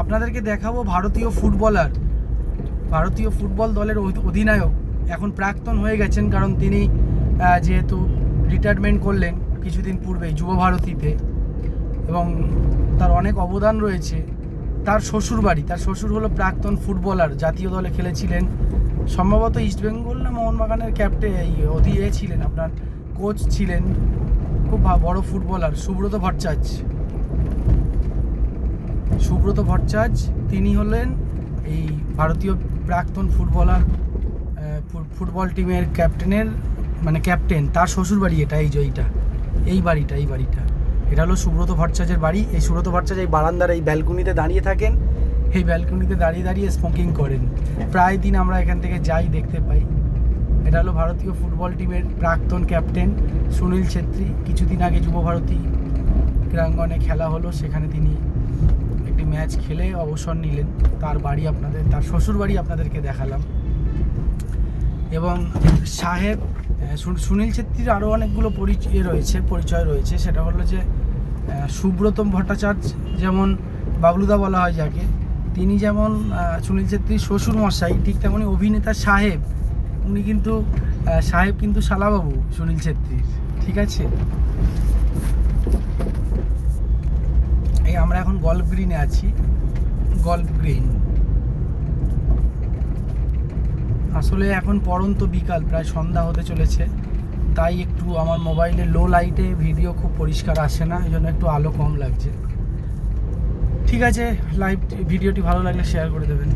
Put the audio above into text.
আপনাদেরকে দেখাবো ভারতীয় ফুটবলার। ভারতীয় ফুটবল দলের অধিনায়ক। এখন প্রাক্তন হয়ে গেছেন কারণ তিনি যেহেতু রিটায়ারমেন্ট করলেন কিছুদিন পূর্বেই যুব ভারতীতে এবং তার অনেক অবদান রয়েছে। তার শ্বশুর বাড়ি, তার শ্বশুর হলো প্রাক্তন ফুটবলার, জাতীয় দলে খেলেছিলেন। সম্ভবত ইস্টবেঙ্গল না মোহনবাগানের ক্যাপ্টে অধিয়ে ছিলেন, আপনার কোচ ছিলেন। খুব বড় ফুটবলার সুব্রত ভট্টাচার্য। সুব্রত ভট্টাচার্য, তিনি হলেন এই ভারতীয় প্রাক্তন ফুটবলার ফুটবল টিমের ক্যাপ্টেনের মানে ক্যাপ্টেন, তার শ্বশুর বাড়ি এটা, এই এইটা, এই বাড়িটা এই বাড়িটা। এটা হলো সুব্রত ভট্টাচার্যের বাড়ি। এই সুব্রত ভট্টাচার্য এই বারান্দার এই ব্যালকনিতে দাঁড়িয়ে থাকেন। এই ব্যালকনিতে দাঁড়িয়ে দাঁড়িয়ে স্মোকিং করেন। প্রায় দিন আমরা এখান থেকে যাই, দেখতে পাই। এটা হলো ভারতীয় ফুটবল টিমের প্রাক্তন ক্যাপ্টেন সুনীল ছেত্রী। কিছুদিন আগে যুব ভারতী ক্রীড়াঙ্গনে খেলা হলো, সেখানে তিনি একটি ম্যাচ খেলে অবসর নিলেন। তার বাড়ি আপনাদের, তার শ্বশুর বাড়ি আপনাদেরকে দেখালাম। এবং সাহেব সুনীল ছেত্রীর আরও অনেকগুলো পরিচয় রয়েছে পরিচয় রয়েছে। সেটা হলো যে সুব্রতম ভট্টাচার্য যেমন বাবলুদা বলা হয় যাকে, তিনি যেমন সুনীল ছেত্রীর শ্বশুর মশাই ঠিক তেমনই অভিনেতা সাহেব, উনি কিন্তু সাহেব কিন্তু শালাবাবু সুনীল ছেত্রীর, ঠিক আছে? আমরা এখন গল্ফ গ্রিনে আছি। গল্ফ গ্রিন আসলে এখন পরন্ত বিকাল, প্রায় সন্ধ্যা হতে চলেছে। তাই একটু আমার মোবাইলে লো লাইটে ভিডিও খুব পরিষ্কার আসে না, এই জন্য একটু আলো কম লাগছে। ঠিক আছে লাইভ ভিডিওটি ভালো লাগলে শেয়ার করে দেবেন।